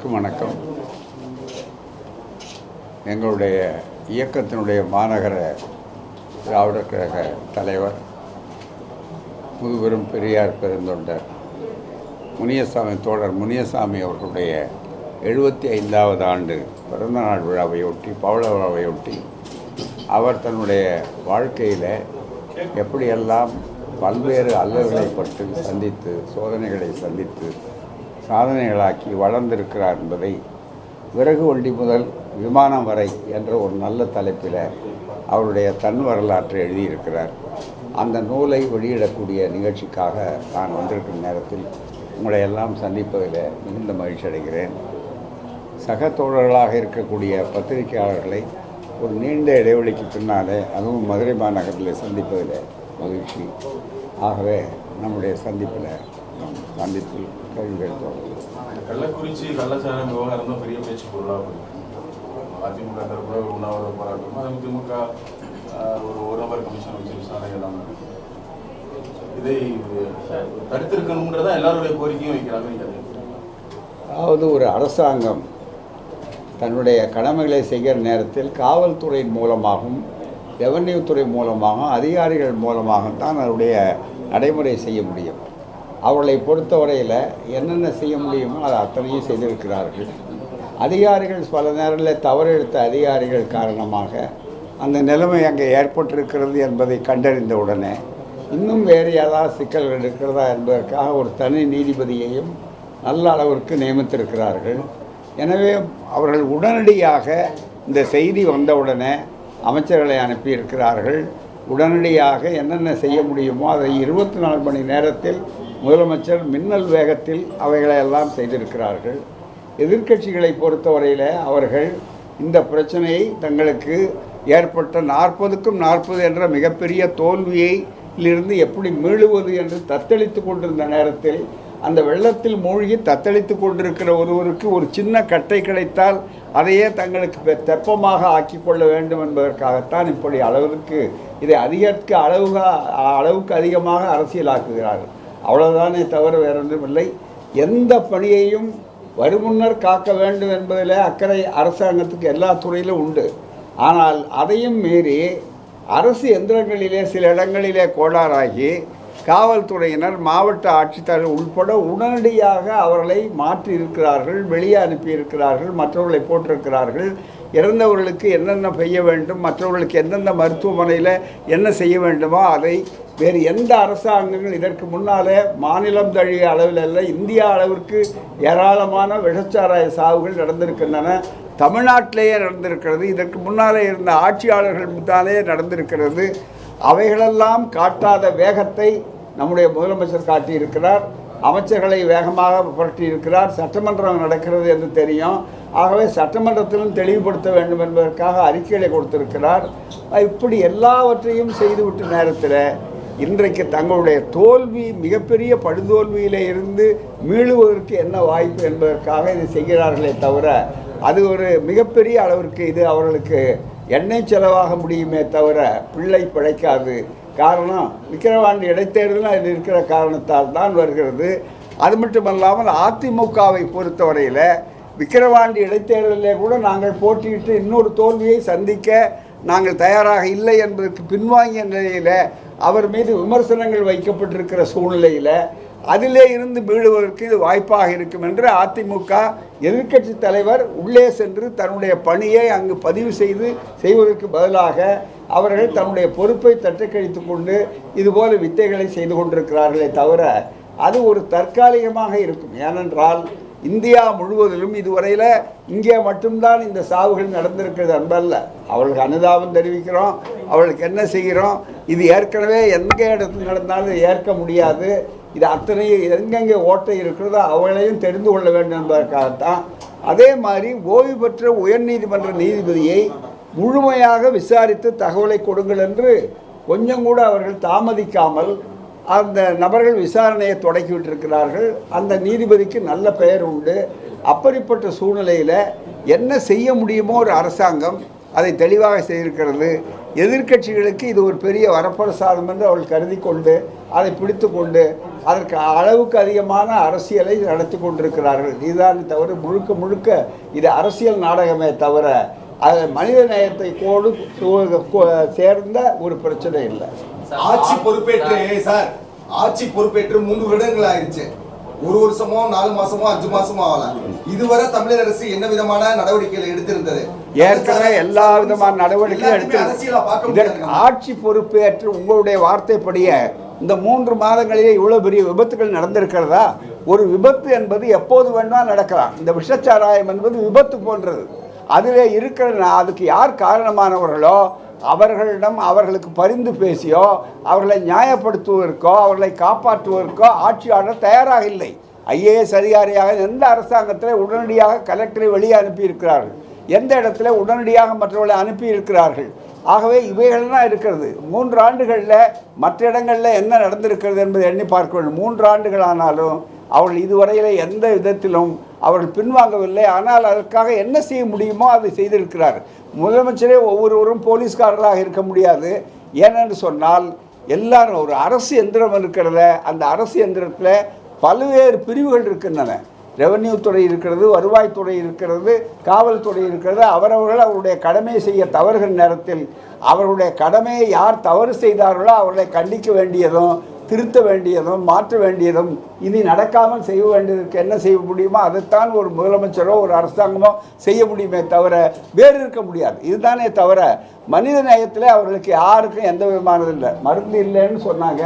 அனைவருக்கும் வணக்கம். எங்களுடைய இயக்கத்தினுடைய மாநகர திராவிட கழக தலைவர் முதுபெரும் பெரியார் பெருந்தொண்டர் முனியசாமி தோழர் முனியசாமி அவர்களுடைய எழுபத்தி ஐந்தாவது ஆண்டு பிறந்தநாள் விழாவையொட்டி பவள விழாவையொட்டி அவர் தன்னுடைய வாழ்க்கையில் எப்படியெல்லாம் பல்வேறு அல்லல்களை பற்றி சந்தித்து சோதனைகளை சந்தித்து சாதனைகளாக்கி வளர்ந்திருக்கிறார் என்பதை விறகு வண்டி முதல் விமானம் வரை என்ற ஒரு நல்ல தலைப்பில் அவருடைய தன் வரலாற்றை எழுதியிருக்கிறார். அந்த நூலை வெளியிடக்கூடிய நிகழ்ச்சிக்காக நான் வந்திருக்கும் நேரத்தில் உங்களை எல்லாம் சந்திப்பதில் மிகுந்த மகிழ்ச்சி அடைகிறேன். சக தோழர்களாக இருக்கக்கூடிய பத்திரிகையாளர்களை ஒரு நீண்ட இடைவெளிக்கு பின்னாலே அதுவும் மதுரை மாநகரில் சந்திப்பதில் மகிழ்ச்சி. ஆகவே நம்முடைய சந்திப்பில் நம் சந்திப்பில் கேள்விகள் தொடரும் கள்ளக்குறிச்சி கள்ளச்சாரம் விவகாரம் தான் பெரிய பேச்சு பொருளாக அதிமுக தரப்புல ஒரு உண்ணாவிரத போராட்டம் அதிமுக ஆஹ், ஒரு ஒரு நபர் கமிஷன் வச்சு விசாரணை எல்லாம். இதை தடுத்திருக்கணுன்றதா எல்லாருடைய கோரிக்கையும் வைக்கிறாங்க அதை அதாவது ஒரு அரசாங்கம் தன்னுடைய கடமைகளை செய்கிற நேரத்தில் காவல்துறையின் மூலமாகவும் ரெவன்யூ துறை மூலமாகவும் அதிகாரிகள் மூலமாகவும் தான் அதனுடைய நடைமுறை செய்ய முடியும். அவர்களை பொறுத்தவரையில் என்னென்ன செய்ய முடியுமோ அதை அத்தனையும் செய்திருக்கிறார்கள். அதிகாரிகள் பல நேரங்களில் தவறெடுத்த அதிகாரிகள் காரணமாக அந்த நிலைமை அங்கே ஏற்பட்டிருக்கிறது என்பதை கண்டறிந்த உடனே இன்னும் வேறு ஏதாவது சிக்கல்கள் இருக்கிறதா என்பதற்காக ஒரு தனி நீதிபதியையும் நல்ல அளவிற்கு நியமித்திருக்கிறார்கள். எனவே அவர்கள் உடனடியாக இந்த செய்தி வந்தவுடனே அமைச்சர்களை அனுப்பியிருக்கிறார்கள். உடனடியாக என்னென்ன செய்ய முடியுமோ அதை இருபத்தி நாலு மணி நேரத்தில் முதலமைச்சர் மின்னல் வேகத்தில் அவைகளை எல்லாம் செய்திருக்கிறார்கள். எதிர்க்கட்சிகளை பொறுத்தவரையில் அவர்கள் இந்த பிரச்சனையை தங்களுக்கு ஏற்பட்ட நாற்பதுக்கும் நாற்பது என்ற மிகப்பெரிய தோல்வியிலிருந்து எப்படி மீளுவது என்று தத்தளித்து கொண்டிருந்த நேரத்தில் அந்த வெள்ளத்தில் மூழ்கி தத்தளித்து கொண்டிருக்கிற ஒருவருக்கு ஒரு சின்ன கட்டை கிடைத்தால் அதையே தங்களுக்கு தெப்பமாக ஆக்கிக் கொள்ள வேண்டும் என்பதற்காகத்தான் இப்படி அளவிற்கு இதை அதிகரிக்க அளவுக அளவுக்கு அதிகமாக அரசியலாக்குகிறார்கள். அவ்வளவுதானே தவிர வேறொன்றும் இல்லை எந்த பணியையும் வருமுன்னர் காக்க வேண்டும் என்பதில் அக்கறை அரசாங்கத்துக்கு எல்லா துறையிலும் உண்டு. ஆனால் அதையும் மீறி அரசு எந்திரங்களிலே சில இடங்களிலே கோளாறாகி காவல்துறையினர் மாவட்ட ஆட்சித்தலைவர் உள்பட உடனடியாக அவர்களை மாற்றி இருக்கிறார்கள் வெளியே அனுப்பியிருக்கிறார்கள் மற்றவர்களை போட்டிருக்கிறார்கள். இறந்தவர்களுக்கு என்னென்ன செய்ய வேண்டும் மற்றவர்களுக்கு எந்தெந்த மருத்துவமனையில் என்ன செய்ய வேண்டுமோ அதை வேறு எந்த அரசாங்கங்கள் இதற்கு முன்னாலே மாநிலம் தழுவிய அளவில் அல்ல இந்தியா அளவிற்கு ஏராளமான விஷச்சாராய சாவுகள் நடந்திருக்கின்றன. தமிழ்நாட்டிலேயே நடந்திருக்கிறது. இதற்கு முன்னாலே இருந்த ஆட்சியாளர்கள் தானே நடந்திருக்கிறது. அவைகளெல்லாம் காட்டாத வேகத்தை நம்முடைய முதலமைச்சர் காட்டியிருக்கிறார். அமைச்சர்களை வேகமாக புரட்டியிருக்கிறார். சட்டமன்றம் நடக்கிறது என்று தெரியும். ஆகவே சட்டமன்றத்திலும் தெளிவுபடுத்த வேண்டும் என்பதற்காக அறிக்கைகளை கொடுத்திருக்கிறார். இப்படி எல்லாவற்றையும் செய்துவிட்ட நேரத்தில் இன்றைக்கு தங்களுடைய தோல்வி மிகப்பெரிய படுதோல்வியிலே இருந்து மீளுவதற்கு என்ன வாய்ப்பு என்பதற்காக இது செய்கிறார்களே தவிர அது ஒரு மிகப்பெரிய அளவிற்கு இது அவர்களுக்கு எண்ணெய் செலவாக முடியுமே தவிர பிள்ளை பிழைக்காது. காரணம் விக்கிரவாண்டி இடைத்தேர்தலும் அதில் இருக்கிற காரணத்தால் தான் வருகிறது. அது மட்டுமல்லாமல் அதிமுகவை பொறுத்தவரையில் விக்கிரவாண்டி இடைத்தேர்தலில் கூட நாங்கள் போட்டியிட்டு இன்னொரு தோல்வியை சந்திக்க நாங்கள் தயாராக இல்லை என்பதற்கு பின்வாங்கிய நிலையில் அவர் மீது விமர்சனங்கள் வைக்கப்பட்டிருக்கிற சூழ்நிலையில் அதிலே இருந்து மீளுவதற்கு இது வாய்ப்பாக இருக்கும் என்று அதிமுக எதிர்க்கட்சி தலைவர் உள்ளே சென்று தன்னுடைய பணியை அங்கு பதிவு செய்து செய்வதற்கு பதிலாக அவர்கள் தன்னுடைய பொறுப்பை தட்டுக்கழித்து கொண்டு இதுபோல வித்தைகளை செய்து கொண்டிருக்கிறார்களே தவிர அது ஒரு தற்காலிகமாக இருக்கும். ஏனென்றால் இந்தியா முழுவதிலும் இதுவரையில் இங்கே மட்டும்தான் இந்த சாவுகள் நடந்திருக்கிறது அன்பல்ல. அவளுக்கு அனுதாபம் தெரிவிக்கிறோம். அவளுக்கு என்ன செய்கிறோம்? இது ஏற்கனவே எந்த இடத்துல நடந்தாலும் ஏற்க முடியாது. இது அத்தனை எங்கெங்கே ஓட்டை இருக்கிறதோ அவளையும் தெரிந்து கொள்ள வேண்டும் என்பதற்காகத்தான். அதே மாதிரி ஓய்வு பெற்ற உயர்நீதிமன்ற நீதிபதியை முழுமையாக விசாரித்து தகவலை கொடுங்கள் என்று கொஞ்சம் கூட அவர்கள் தாமதிக்காமல் அந்த நபர்கள் விசாரணையை தொடக்கி விட்டிருக்கிறார்கள். அந்த நீதிபதிக்கு நல்ல பெயர் உண்டு. அப்படிப்பட்ட சூழ்நிலையில் என்ன செய்ய முடியுமோ ஒரு அரசாங்கம் அதை தெளிவாக செய்திருக்கிறது. எதிர்க்கட்சிகளுக்கு இது ஒரு பெரிய வரப்பிரசாதம் என்று அவள் கருதி கொண்டு அதை பிடித்து கொண்டு அதற்கு அளவுக்கு அதிகமான அரசியலை நடத்தி கொண்டிருக்கிறார்கள். இதுதான் தவிர முழுக்க முழுக்க இது அரசியல் நாடகமே தவிர அது மனித நேயத்தை கோடு சேர்ந்த ஒரு பிரச்சனை இல்லை. ஆட்சி பொறுப்பேற்று சார். ஆட்சி பொறுப்பேற்று மூன்று வருடங்கள் ஆயிடுச்சு. ஒரு வருஷமோ நாலு மாசமோ அஞ்சு மாசமோ ஆகல. இதுவரை தமிழக அரசு என்ன விதமான நடவடிக்கைகள் எடுத்திருந்தது? ஏற்கனவே எல்லா விதமான நடவடிக்கையும் எடுத்து. ஆட்சி பொறுப்பேற்று உங்களுடைய வார்த்தைப்படியே இந்த மூன்று மாதங்களிலே இவ்வளவு பெரிய விபத்துகள் நடந்திருக்கிறதா? ஒரு விபத்து என்பது எப்போது வேணுமா நடக்கலாம். இந்த விஷச்சாராயம் என்பது விபத்து போன்றது. அதிலே இருக்கிற அதுக்கு யார் காரணமானவர்களோ அவர்களிடம் அவர்களுக்கு பரிந்து பேசியோ அவர்களை நியாயப்படுத்துவதற்கோ அவர்களை காப்பாற்றுவதற்கோ ஆட்சியாளர் தயாராக இல்லை. ஐஏஎஸ் அதிகாரியாக எந்த அரசாங்கத்தில் உடனடியாக கலெக்டரை வெளியே அனுப்பியிருக்கிறார்கள்? எந்த இடத்துல உடனடியாக மற்றவர்களை அனுப்பியிருக்கிறார்கள்? ஆகவே இவைகள்லாம் இருக்கிறது. மூன்று ஆண்டுகளில் மற்ற இடங்களில் என்ன நடந்திருக்கிறது என்பதை எண்ணி பார்க்க வேண்டும். மூன்று ஆண்டுகள் ஆனாலும் அவர்கள் இதுவரையில் எந்த விதத்திலும் அவர்கள் பின்வாங்கவில்லை. ஆனால் அதற்காக என்ன செய்ய முடியுமோ அதை செய்திருக்கிறார். முதலமைச்சரே ஒவ்வொருவரும் போலீஸ்காரர்களாக இருக்க முடியாது. ஏனென்று சொன்னால் எல்லாரும் ஒரு அரசு எந்திரம் இருக்கிறத அந்த அரசு எந்திரத்தில் பல்வேறு பிரிவுகள் இருக்கின்றன. ரெவன்யூ துறை இருக்கிறது வருவாய்த்துறை இருக்கிறது காவல்துறை இருக்கிறது. அவரவர்கள் அவருடைய கடமையை செய்ய தவறுகிற நேரத்தில் அவர்களுடைய கடமையை யார் தவறு செய்தார்களோ அவர்களை கண்டிக்க வேண்டியதும் திருத்த வேண்டியதும் மாற்ற வேண்டியதும் இனி நடக்காமல் செய்ய வேண்டியதற்கு என்ன செய்ய முடியுமோ அதைத்தான் ஒரு முதலமைச்சரோ ஒரு அரசாங்கமோ செய்ய முடியுமே தவிர வேறு இருக்க முடியாது. இதுதானே தவிர மனித நேயத்தில் அவர்களுக்கு யாருக்கும் எந்த விதமானது இல்லை. மருந்து இல்லைன்னு சொன்னாங்க.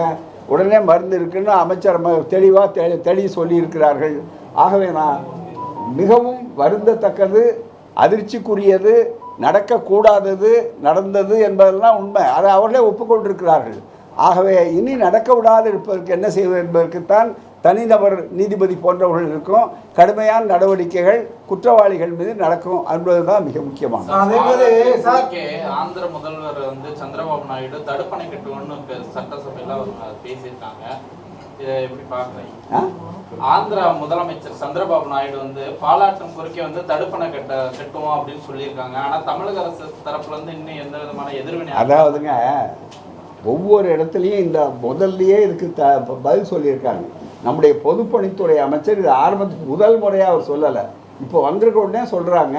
உடனே மருந்து இருக்குன்னு அமைச்சர் தெளிவாக தெளி தெளி சொல்லியிருக்கிறார்கள். ஆகவே நான் மிகவும் வருந்தத்தக்கது அதிர்ச்சிக்குரியது நடக்கக்கூடாதது நடந்தது என்பதெல்லாம் உண்மை. அதை அவர்களே ஒப்புக்கொண்டிருக்கிறார்கள். ஆகவே இனி நடக்க விடாது இருப்பதற்கு என்ன செய்வது என்பதற்குத்தான் தனிநபர் நீதிபதி போன்றவர்கள் இருக்கும். கடுமையான நடவடிக்கைகள் குற்றவாளிகள் மீது நடக்கும் என்பதுதான் மிக ஓகே, ஆந்திர முதல்வர் வந்து சந்திரபாபு நாயுடு தடுப்பணை கட்டுவோம்னு சட்டசபையில அவங்க பேசியிருக்காங்க. இதை எப்படி பாக்குறீங்க ஆ? ஆந்திரா முதலமைச்சர் சந்திரபாபு நாயுடு வந்து பாலாற்றம் குறுக்கே வந்து தடுப்பணை கட்ட கட்டுவோம் அப்படின்னு சொல்லியிருக்காங்க. ஆனா தமிழக அரசு தரப்புல இருந்து இன்னும் எந்த விதமான எதிர்வினை அதாவதுங்க ஒவ்வொரு இடத்துலையும் இந்த முதல்லையே இதுக்கு த பதில் சொல்லியிருக்காங்க. நம்முடைய பொதுப்பணித்துறை அமைச்சர் இது ஆரம்பத்துக்கு முதல் முறையாக அவர் சொல்லலை. இப்போ வந்திருக்க உடனே சொல்கிறாங்க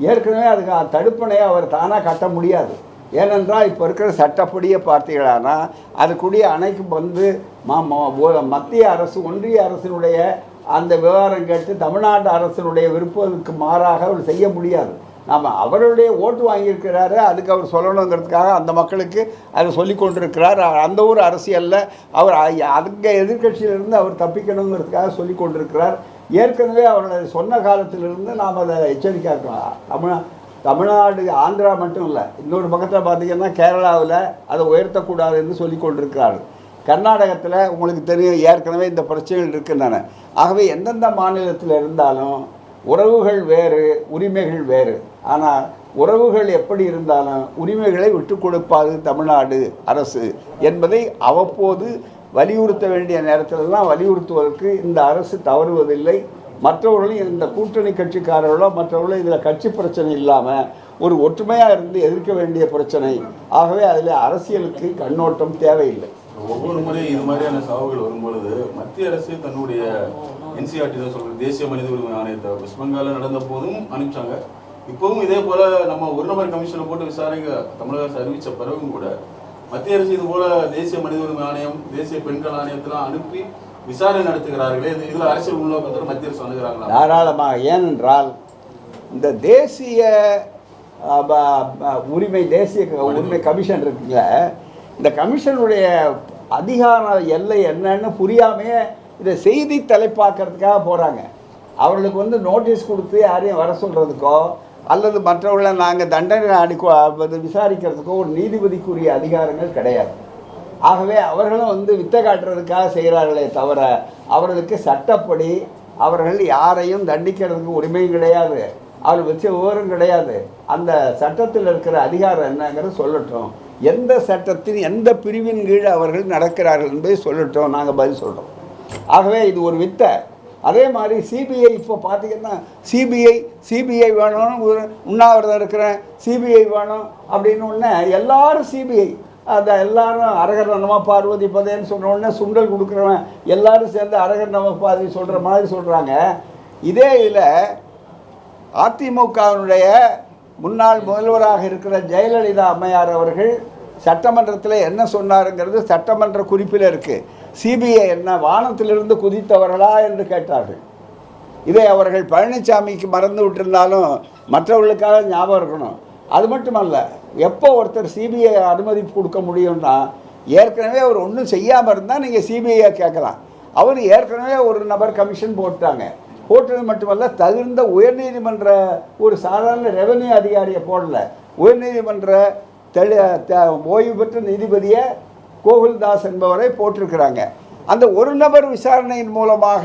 ஏற்கனவே அதுக்கு தடுப்பணையை அவர் தானாக கட்ட முடியாது. ஏனென்றால் இப்போ இருக்கிற சட்டப்படியை பார்த்தீங்களானா அதுக்குடிய அணைக்கு வந்து ம- மத்திய அரசு ஒன்றிய அரசினுடைய அந்த விவகாரம் கேட்டு தமிழ்நாடு அரசினுடைய விருப்பத்துக்கு மாறாக அவர் செய்ய முடியாது. ஆமாம் அவருடைய ஓட்டு வாங்கியிருக்கிறாரு அதுக்கு அவர் சொல்லணுங்கிறதுக்காக அந்த மக்களுக்கு அதை சொல்லி கொண்டிருக்கிறார். அந்த ஊர் அரசியலில் அவர் அங்கே அதுக்கு அவர் தப்பிக்கணுங்கிறதுக்காக சொல்லி கொண்டிருக்கிறார். ஏற்கனவே அவருடைய சொன்ன காலத்திலிருந்து நாம் அதை எச்சரிக்கையாக இருக்கலாம் தமிழ் தமிழ்நாடு ஆந்திரா மட்டும் இல்லை இன்னொரு பக்கத்தில் பார்த்தீங்கன்னா கேரளாவில் அதை உயர்த்தக்கூடாதுன்னு சொல்லி கொண்டிருக்கிறார்கள் கர்நாடகத்தில் உங்களுக்கு தெரியும் ஏற்கனவே இந்த பிரச்சனைகள் இருக்குன்னு ஆகவே எந்தெந்த மாநிலத்தில் இருந்தாலும் உறவுகள் வேறு உரிமைகள் வேறு. ஆனால் உறவுகள் எப்படி இருந்தாலும் உரிமைகளை விட்டு கொடுப்பாது தமிழ்நாடு அரசு என்பதை அவ்வப்போது வலியுறுத்த வேண்டிய நேரத்திலெல்லாம் வலியுறுத்துவதற்கு இந்த அரசு தவறுவதில்லை. மற்றவர்களும் இந்த கூட்டணி கட்சிக்காரர்களோ மற்றவர்களோ இதில் கட்சி பிரச்சனை இல்லாமல் ஒரு ஒற்றுமையாக இருந்து எதிர்க்க வேண்டிய பிரச்சனை. ஆகவே அதில் அரசியலுக்கு கண்ணோட்டம் தேவையில்லை. ஒவ்வொரு முறை இது மாதிரியான சாவுகள் வரும்பொழுது மத்திய அரசு தன்னுடைய என்சிஆர்டி தான் சொல்றது. தேசிய மனித உரிமை ஆணையத்தை வெஸ்ட் பெங்காலில் நடந்த போதும் அனுப்பிச்சாங்க. இப்பவும் இதே போல நம்ம ஒரு நபர் கமிஷனை போட்டு விசாரிக்க தமிழக அரசு அறிவிச்ச பிறகும் கூட மத்திய அரசு இது போல தேசிய மனித உரிமை ஆணையம் தேசிய பெண்கள் ஆணையத்தெல்லாம் அனுப்பி விசாரணை நடத்துகிறார்களே. இது இதுல அரசியல் உள்நோக்கத்தில் மத்திய அரசு அணுகிறாங்களா தாராளமாக ஏனென்றால் இந்த தேசிய உரிமை தேசிய உரிமை. கமிஷன் இருக்குல்ல இந்த கமிஷனுடைய அதிகார எல்லை என்னன்னு புரியாமையே இதை செய்தி தலைப்பாக்கிறதுக்காக போகிறாங்க அவர்களுக்கு வந்து நோட்டீஸ் கொடுத்து யாரையும் வர சொல்கிறதுக்கோ அல்லது மற்றவர்களை நாங்கள் தண்டனை அடிக்கோ அது விசாரிக்கிறதுக்கோ ஒரு நீதிபதிக்குரிய அதிகாரங்கள் கிடையாது. ஆகவே அவர்களும் வந்து வித்தை காட்டுறதுக்காக செய்கிறார்களே தவிர அவர்களுக்கு சட்டப்படி அவர்கள் யாரையும் தண்டிக்கிறதுக்கு உரிமையும் கிடையாது. அவர்கள் வச்ச விவரம் கிடையாது. அந்த சட்டத்தில் இருக்கிற அதிகாரம் என்னங்கிறத சொல்லட்டும். எந்த சட்டத்தின் எந்த பிரிவின் கீழ் அவர்கள் நடக்கிறார்கள் என்பதை சொல்லட்டும். நாங்கள் பதில் சொல்கிறோம் ஆகவே இது ஒரு வித்தை. அதே மாதிரி சிபிஐ இப்போ பார்த்தீங்கன்னா சிபிஐ சிபிஐ வேணும்னு ஒரு உண்ணாவிரதம் இருக்கிறேன் சிபிஐ வேணும் அப்படின்னு ஒன்று எல்லாரும் சிபிஐ அந்த எல்லாரும் அரகர் நம பார்வதி பதேன்னு சொன்ன உடனே சுண்டல் கொடுக்குறவன் எல்லாரும் சேர்ந்து அரகர் நம பார்வதி சொல்கிற மாதிரி சொல்கிறாங்க இதே இதில் அதிமுகவினுடைய முன்னாள் முதல்வராக இருக்கிற ஜெயலலிதா அம்மையார் அவர்கள் சட்டமன்றத்தில் என்ன சொன்னாருங்கிறது சட்டமன்ற குறிப்பில் இருக்குது சிபிஐ என்ன வானத்திலிருந்து குதித்தவர்களா என்று கேட்டார்கள். இதை அவர்கள் பழனிசாமிக்கு மறந்து விட்டிருந்தாலும் மற்றவர்களுக்காக ஞாபகம் இருக்கணும். அது மட்டுமல்ல எப்போ ஒருத்தர் சிபிஐ அனுமதி கொடுக்க முடியும்னா ஏற்கனவே அவர் ஒன்றும் செய்யாமல் இருந்தால் நீங்கள் சிபிஐயை கேட்கலாம். அவர் ஏற்கனவே ஒரு நபர் கமிஷன் போட்டாங்க. போட்டது மட்டுமல்ல தகுந்த உயர்நீதிமன்ற ஒரு சாதாரண ரெவன்யூ அதிகாரியை போடல. உயர்நீதிமன்ற ஓய்வு பெற்ற நீதிபதியை கோகுல்தாஸ் என்பவரை போட்டிருக்கிறாங்க அந்த ஒரு நபர் விசாரணையின் மூலமாக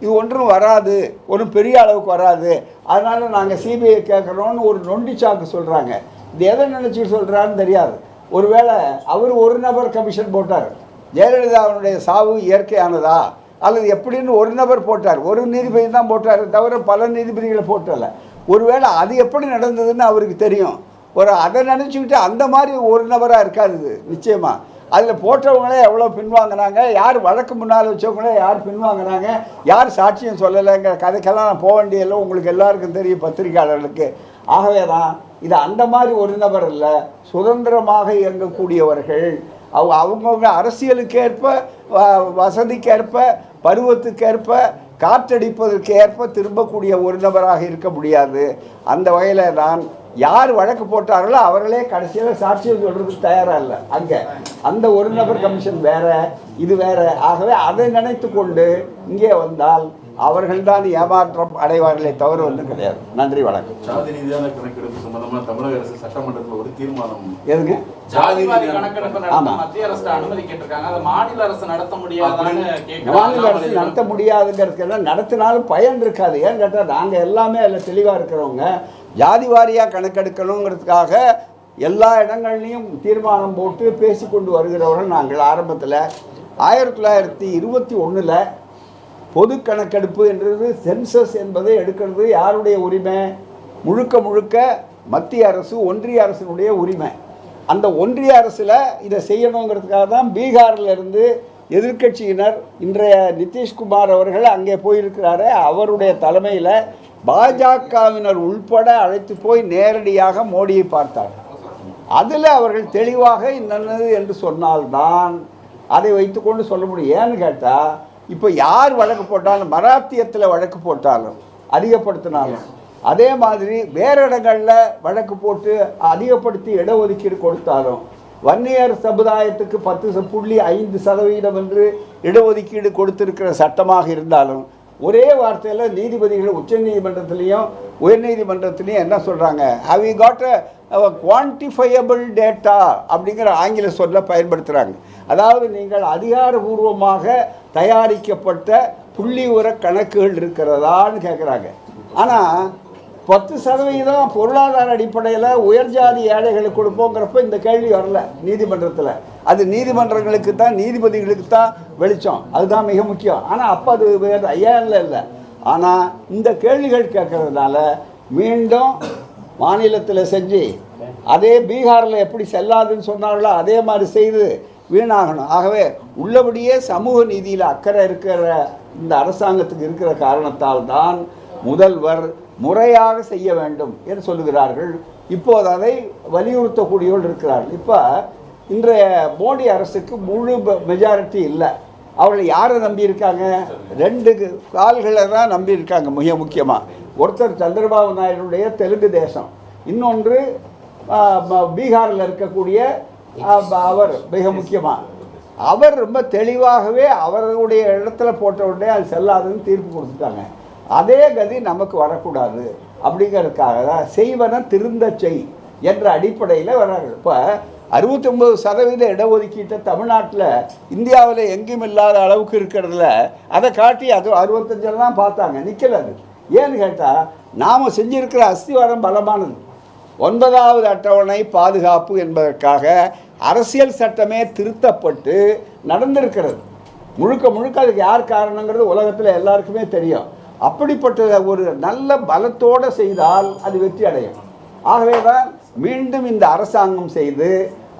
இது ஒன்றும் வராது ஒன்றும் பெரிய அளவுக்கு வராது. அதனால் நாங்கள் சிபிஐ கேட்குறோன்னு ஒரு நொண்டி சாக்கு சொல்கிறாங்க இது எதை நினச்சி சொல்கிறான்னு தெரியாது. ஒருவேளை அவர் ஒரு நபர் கமிஷன் போட்டார். ஜெயலலிதாவினுடைய சாவு இயற்கையானதா? அல்லது எப்படின்னு ஒரு நபர் போட்டார். ஒரு நீதிபதி தான் போட்டார் தவிர பல நீதிபதிகளை போட்டல. ஒருவேளை அது எப்படி நடந்ததுன்னு அவருக்கு தெரியும். ஒரு அதை நினச்சிக்கிட்டு அந்த மாதிரி ஒரு நபராக இருக்காது இது நிச்சயமாக அதில் போட்டவங்களே எவ்வளோ பின்வாங்கினாங்க யார் வழக்கு முன்னால் வச்சவங்களே யார் பின்வாங்கினாங்க யார் சாட்சியம் சொல்லலைங்கிற கதைக்கெல்லாம் நான் போக வேண்டியதில்லை. உங்களுக்கு எல்லாருக்கும் தெரியும் பத்திரிகையாளர்களுக்கு. ஆகவே தான் இது அந்த மாதிரி ஒரு நபர் இல்லை சுதந்திரமாக இயங்கக்கூடியவர்கள். அவங்க அவங்கவுங்க அரசியலுக்கேற்ப வ- வசதிக்கேற்ப பருவத்துக்கேற்ப காற்றடிப்பதற்கு ஏற்ப திரும்பக்கூடிய ஒரு நபராக இருக்க முடியாது. அந்த வகையில் நான் யார் வழக்கு போட்டார்களோ அவர்களே கடைசியில் சாட்சியம் சொல்றதுக்கு தயாராக இல்லை. அங்கே. அந்த ஒரு நபர் கமிஷன் வேற இது வேற. ஆகவே அதை நினைத்து கொண்டு இங்கே வந்தால் அவர்கள்தான் ஏமாற்றம் அடைவார்களே தவிர ஒன்றும் கிடையாது. நன்றி வணக்கம். ஜாதி ரீதியான கணக்கெடுப்பு சம்பந்தமா தமிழக அரசு சட்டமன்றத்தில் ஒரு தீர்மானம் எதுங்க? ஜாதி. மத்திய அரசு அனுமதி கேட்டிருக்காங்க. அதை மாநில அரசு நடத்த முடியாதான்னு மாநில அரசு நடத்த முடியாதுங்கிறதுக்கெல்லாம் நடத்தினாலும் பயன் இருக்காது. ஏன்னு கேட்டால் நாங்கள் எல்லாமே அதில் தெளிவாக இருக்கிறவங்க. ஜாதி வாரியாக கணக்கெடுக்கணுங்கிறதுக்காக எல்லா இடங்கள்லையும் தீர்மானம் போட்டு பேசி கொண்டு வருகிறவர்கள் நாங்கள். ஆரம்பத்தில் ஆயிரத்தி தொள்ளாயிரத்தி இருபத்தி ஒன்றில் பொது கணக்கெடுப்பு என்றது சென்சஸ் என்பதை எடுக்கிறது யாருடைய உரிமை? முழுக்க முழுக்க மத்திய அரசு ஒன்றிய அரசினுடைய உரிமை. அந்த ஒன்றிய அரசில் இதை செய்யணுங்கிறதுக்காக தான் பீகாரில் இருந்து எதிர்க்கட்சியினர் இன்றைய நிதிஷ்குமார் அவர்கள் அங்கே போயிருக்கிறாரு. அவருடைய தலைமையில் பாஜகவினர் உள்பட அழைத்து போய் நேரடியாக மோடியை பார்த்தார். அதில் அவர்கள் தெளிவாக இன்னது என்று சொன்னால்தான் அதை வைத்துக்கொண்டு சொல்ல முடியும். ஏன்னு கேட்டால் இப்போ யார் வழக்கு போட்டாலும் மராத்தியத்தில் வழக்கு போட்டாலும் அதிகப்படுத்தினாலும் அதே மாதிரி வேறு இடங்களில் வழக்கு போட்டு அதிகப்படுத்தி இடஒதுக்கீடு கொடுத்தாலும் வன்னியர் சமுதாயத்துக்கு பத்து புள்ளி ஐந்து சதவீதம் என்று இடஒதுக்கீடு கொடுத்திருக்கிற சட்டமாக இருந்தாலும் ஒரே வார்த்தையில் நீதிபதிகள் உச்ச நீதிமன்றத்திலையும் உயர்நீதிமன்றத்திலையும் என்ன சொல்கிறாங்க how you got a quantifiable data அப்படிங்கிற ஆங்கில சொல்ல பயன்படுத்துகிறாங்க அதாவது நீங்கள் அதிகாரபூர்வமாக தயாரிக்கப்பட்ட புள்ளி உர கணக்குகள் இருக்கிறதான்னு கேட்குறாங்க ஆனால் பத்து சதவீதம் பொருளாதார அடிப்படையில் உயர்ஜாதி ஏழைகளுக்கு கொடுப்போங்கிறப்ப இந்த கேள்வி வரல நீதிமன்றத்தில். அது நீதிமன்றங்களுக்கு தான் நீதிபதிகளுக்கு தான் வெளிச்சம். அதுதான் மிக முக்கியம். ஆனால் அப்போ அது வேறு ஐயாயிரம் இல்லை. ஆனால் இந்த கேள்விகள் கேட்கறதுனால மீண்டும் மாநிலத்தில் செஞ்சு அதே பீகாரில் எப்படி செல்லாதுன்னு சொன்னார்களோ அதே மாதிரி செய்து வீணாகணும். ஆகவே உள்ளபடியே சமூக நீதியில் அக்கறை இருக்கிற இந்த அரசாங்கத்துக்கு இருக்கிற காரணத்தால் தான் முதல்வர் முறையாக செய்ய வேண்டும் என்று சொல்லுகிறார்கள். இப்போது அதை வலியுறுத்தக்கூடியவர்கள் இருக்கிறார்கள். இப்போ இன்றைய மோடி அரசுக்கு முழு மெஜாரிட்டி இல்லை. அவர்கள் யாரை நம்பியிருக்காங்க? ரெண்டு கால்களை தான் நம்பியிருக்காங்க மிக முக்கியமாக ஒருத்தர் சந்திரபாபு நாயுடைய தெலுங்கு தேசம். இன்னொன்று பீகாரில் இருக்கக்கூடிய அவர் மிக முக்கியமாக அவர் ரொம்ப தெளிவாகவே அவருடைய இடத்துல போட்ட உடனே அது செல்லாதுன்னு தீர்ப்பு கொடுத்துட்டாங்க. அதே கதி நமக்கு வரக்கூடாது அப்படிங்கிறதுக்காக தான் செய்வன திருந்த செய் என்ற அடிப்படையில் வர்றாங்க இப்போ அறுபத்தொம்பது சதவீத இடஒதுக்கீட்டை தமிழ்நாட்டில் இந்தியாவில் எங்கேயும் இல்லாத அளவுக்கு இருக்கிறதுல அதை காட்டி அது அறுபத்தஞ்சில் தான் பார்த்தாங்க. நிற்கல அது. ஏன்னு கேட்டால் நாம் செஞ்சிருக்கிற அஸ்திவாரம் பலமானது. ஒன்பதாவது அட்டவணை பாதுகாப்பு என்பதற்காக அரசியல் சட்டமே திருத்தப்பட்டு நடந்திருக்கிறது. முழுக்க முழுக்க அதுக்கு யார் காரணங்கிறது உலகத்தில் எல்லாருக்குமே தெரியும். அப்படிப்பட்ட ஒரு நல்ல பலத்தோடு செய்தால் அது வெற்றி அடையும். ஆகவே தான் மீண்டும் இந்த அரசாங்கம் செய்து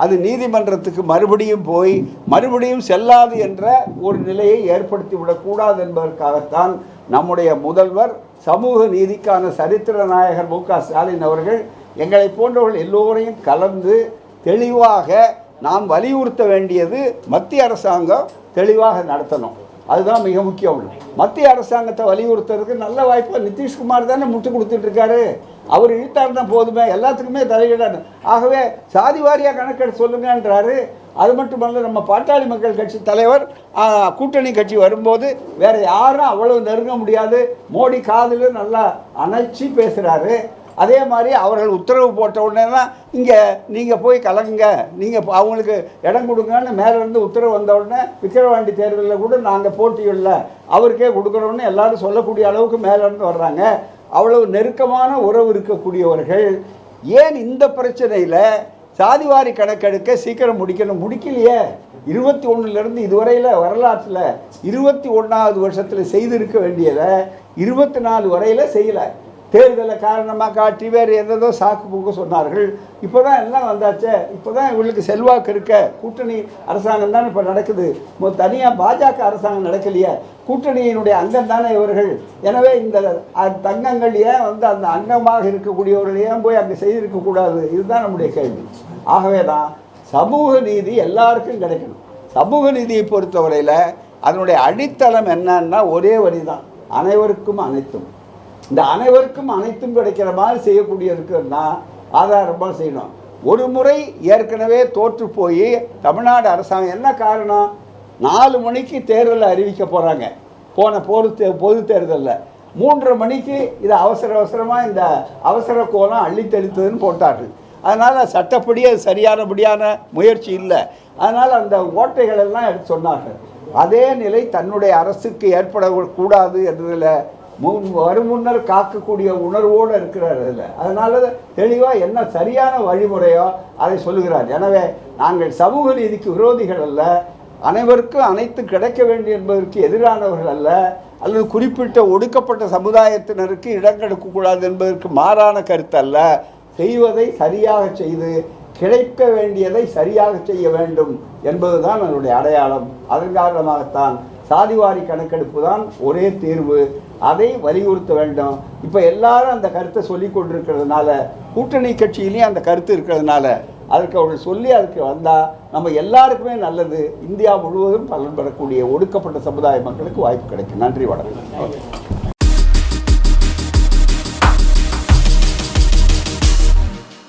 அது நீதிமன்றத்துக்கு மறுபடியும் போய் மறுபடியும் செல்லாது என்ற ஒரு நிலையை ஏற்படுத்தி விடக்கூடாது என்பதற்காகத்தான் நம்முடைய முதல்வர் சமூக நீதிக்கான சரித்திர நாயகர் மு க ஸ்டாலின் அவர்கள் எங்களை போன்றவர்கள் எல்லோரையும் கலந்து தெளிவாக நாம் வலியுறுத்த வேண்டியது மத்திய அரசாங்கம் தெளிவாக நடத்தணும். அதுதான் மிக முக்கியம் மத்திய அரசாங்கத்தை வலியுறுத்துறதுக்கு நல்ல வாய்ப்பாக நிதிஷ்குமார் தானே முட்டு கொடுத்துட்டு இருக்காரு அவர் இழுத்தாருன்னா போதுமே எல்லாத்துக்குமே தலையிடாது ஆகவே சாதி வாரியாக கணக்கெடு சொல்லுங்கன்றாரு. அது மட்டுமல்ல நம்ம பாட்டாளி மக்கள் கட்சி தலைவர் கூட்டணி கட்சி வரும்போது வேறு யாரும் அவ்வளவு நெருங்க முடியாது. மோடி காதில் நல்லா அணைச்சி பேசுகிறாரு அதே மாதிரி அவர்கள் உத்தரவு போட்ட உடனே தான் இங்கே நீங்கள் போய் கலங்குங்க நீங்கள் அவங்களுக்கு இடம் கொடுங்கன்னு மேலேருந்து உத்தரவு வந்த உடனே விக்கிரவாண்டி தேர்தலில் கூட நாங்கள் போட்டியிடல அவருக்கே கொடுக்குறோன்னு எல்லாரும் சொல்லக்கூடிய அளவுக்கு மேலேருந்து வர்றாங்க. அவ்வளவு நெருக்கமான உறவு இருக்கக்கூடியவர்கள். ஏன் இந்த பிரச்சனையில் சாதிவாரி கணக்கெடுக்க சீக்கிரம் முடிக்கணும்? முடிக்கலையே. இருபத்தி ஒன்றுலேருந்து இதுவரையில் வரலாற்றில் இருபத்தி ஒன்றாவது வருஷத்தில் செய்திருக்க வேண்டியதை இருபத்தி நாலு வரையில் செய்யலை. தேர்தலை காரணமாக காட்டி வேறு எதோ சாக்கு போக்கு சொன்னார்கள். இப்போ தான் எல்லாம் வந்தாச்சே. இப்போ தான் இவங்களுக்கு செல்வாக்கு இருக்க. கூட்டணி அரசாங்கம் தானே இப்போ நடக்குது. தனியாக பாஜக அரசாங்கம் நடக்கலையே. கூட்டணியினுடைய அங்கம் தானே இவர்கள். எனவே இந்த அ- தங்கங்கள் ஏன் வந்து அந்த அங்கமாக இருக்கக்கூடியவர்கள் ஏன் போய் அங்கே செய்திருக்கக்கூடாது இதுதான் நம்முடைய கேள்வி. ஆகவே தான் சமூக நீதி எல்லாருக்கும் கிடைக்கணும். சமூக நீதியை பொறுத்தவரையில் அதனுடைய அடித்தளம் என்னன்னா ஒரே வரி தான் அனைவருக்கும் அனைத்தும். இந்த அனைவருக்கும் அனைத்தும் கிடைக்கிற மாதிரி செய்யக்கூடியதுக்குன்னா ஆதாரமாக செய்யணும். ஒரு முறை ஏற்கனவே தோற்று போய் தமிழ்நாடு அரசாங்கம் என்ன காரணம்? நாலு மணிக்கு தேர்தலை அறிவிக்க போகிறாங்க போன பொது தே பொது தேர்தலில். மூன்றரை மணிக்கு இது அவசர அவசரமாக இந்த அவசர கோலம் அள்ளி தெளித்ததுன்னு போட்டார்கள். அதனால் சட்டப்படி அது சரியானபடியான முயற்சி இல்லை. அதனால் அந்த ஓட்டைகள் எல்லாம் எடுத்து சொன்னார்கள். அதே நிலை தன்னுடைய அரசுக்கு ஏற்படக்கூடாது என்றதில் முன் வரும் முன்னர் காக்கக்கூடிய உணர்வோடு இருக்கிறார் அதில். அதனால தெளிவாக என்ன சரியான வழிமுறையோ அதை சொல்லுகிறார். எனவே நாங்கள் சமூக நீதிக்கு விரோதிகள் அல்ல அனைவருக்கும் அனைத்து கிடைக்க வேண்டும் என்பதற்கு எதிரானவர்கள் அல்ல அல்லது குறிப்பிட்ட ஒடுக்கப்பட்ட சமுதாயத்தினருக்கு இடம் கொடுக்கக்கூடாது என்பதற்கு மாறான கருத்து அல்ல. செய்வதை சரியாக செய்து கிடைக்க வேண்டியதை சரியாக செய்ய வேண்டும் என்பதுதான் அதனுடைய அடையாளம். அதன் காரணமாகத்தான் சாதிவாரி கணக்கெடுப்பு தான் ஒரே தீர்வு. அதை வலியுறுத்த வேண்டும். இப்போ எல்லாரும் அந்த கருத்தை சொல்லி கொண்டிருக்கிறதுனால கூட்டணி கட்சியிலையும் அந்த கருத்து இருக்கிறதுனால அதுக்கு அவர்கள் சொல்லி அதுக்கு வந்தால் நம்ம எல்லாருக்குமே நல்லது. இந்தியா முழுவதும் பலன் பெறக்கூடிய ஒடுக்கப்பட்ட சமுதாய மக்களுக்கு வாய்ப்பு கிடைக்கும். நன்றி வணக்கம்.